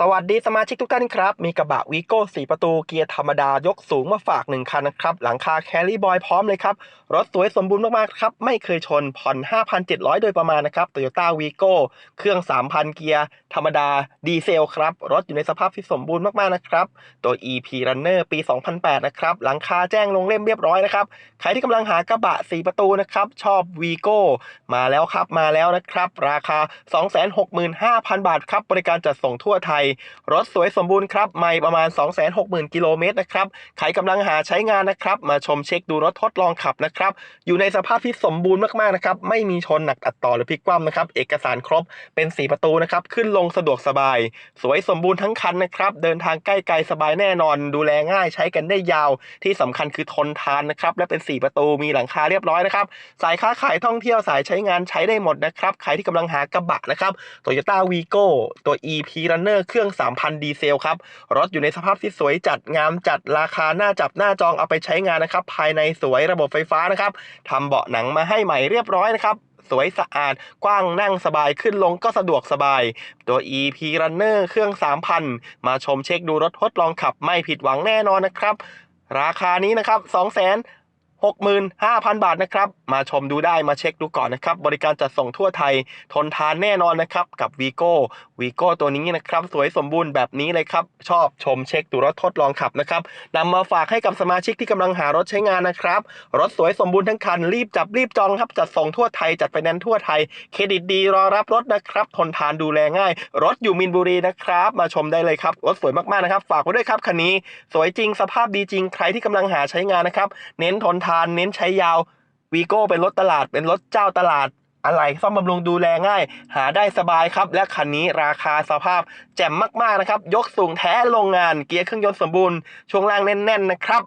สวัสดีสมาชิกทุกท่านครับ มีกระบะวีโก้4ประตูเกียร์ธรรมดายกสูงมาฝาก1คันนะครับ หลังคาแครี่บอยพร้อมเลยครับ รถสวยสมบูรณ์มากๆครับ ไม่เคยชนผ่อน 5,700 โดยประมาณนะครับโตโยต้าวีโก้เครื่อง 3,000 เกียร์ ธรรมดาดีเซลครับ รถอยู่ในสภาพที่สมบูรณ์มากๆนะครับ ตัว EP Runner ปี 2008 นะครับ หลังคาแจ้งลงเล่มเรียบร้อยนะครับ ใครที่กำลังหากระบะ 4 ประตูนะครับชอบวีโก้มาแล้วครับมาแล้วนะครับราคา 265,000 บาทครับบริการจัดส่งทั่วไทยรถสวยสมบูรณ์ครับไม่ประมาณ 260,000 กิโลเมตรนะครับใครกำลังหาใช้งานนะครับมาชมเช็คดูรถทดลองขับนะครับอยู่ในสภาพที่สมบูรณ์มากๆนะครับไม่มีชนหนักอัดต่อหรือพลิกคว่ำนะครับเอกสารครบเป็น 4 ประตูนะครับขึ้นลงสะดวกสบาย สวยสมบูรณ์ทั้งคันนะครับเดินทางใกล้ไกลสบายแน่นอน ดูแลง่ายใช้กันได้ยาวที่สำคัญคือทนทานนะครับและเป็น 4 ประตูมีหลังคาเรียบร้อยนะครับสายค้าขายท่องเที่ยวสายใช้งานใช้ได้หมดนะครับใครที่กำลังหากระบะนะครับ Toyota Vigo ตัว EP Runner เครื่อง 3,000 ดีเซลครับ รถอยู่ในสภาพที่สวยจัดงามจัดราคาหน้าจับหน้าจองเอาไปใช้งานนะครับ ภายในสวยระบบไฟฟ้านะครับทำเบาะหนังมาให้ใหม่เรียบร้อยนะครับสวยสะอาด กว้างนั่งสบายขึ้นลงก็สะดวกสบาย ตัว EP Runner เครื่อง 3,000 มาชมเช็คดูรถทดลองขับไม่ผิดหวังแน่นอนนะครับ ราคานี้นะครับ 2 0 0 0 0 65,000 บาทนะครับ มาชมดูได้มาเช็คดูก่อนนะครับ บริการจัดส่งทั่วไทยทนทานแน่นอนนะครับกับ Vigo Vigo ตัวนี้นะครับ สวยสมบูรณ์แบบนี้เลยครับ ชอบชมเช็คดูรถทดลองขับนะครับนำมาฝากให้กับสมาชิกที่กำลังหารถใช้งานนะครับ รถสวยสมบูรณ์ทั้งคัน รีบจับรีบจองครับจัดส่งทั่วไทยจัดไฟแนนซ์ทั่วไทย เครดิตดีรอรับรถนะครับ ทนทานดูแลง่าย รถอยู่มินบุรีนะครับ มาชมได้เลยครับ รถสวยมากๆนะครับ ฝากไว้ด้วยครับคันนี้ สวยจริงสภาพดีจริงใครที่กำลังหาใช้งานนะครับ เน้นทนทานเน้นใช้ยาววีโก้เป็นรถตลาดเป็นรถเจ้าตลาดอะไรซ่อมบำรุงดูแลง่าย หาได้สบายครับ และคันนี้ราคาสภาพแจ่มมากๆนะครับ ยกสูงแท้โรงงานเกียร์เครื่องยนต์สมบูรณ์ช่วงล่างแน่นๆนะครับ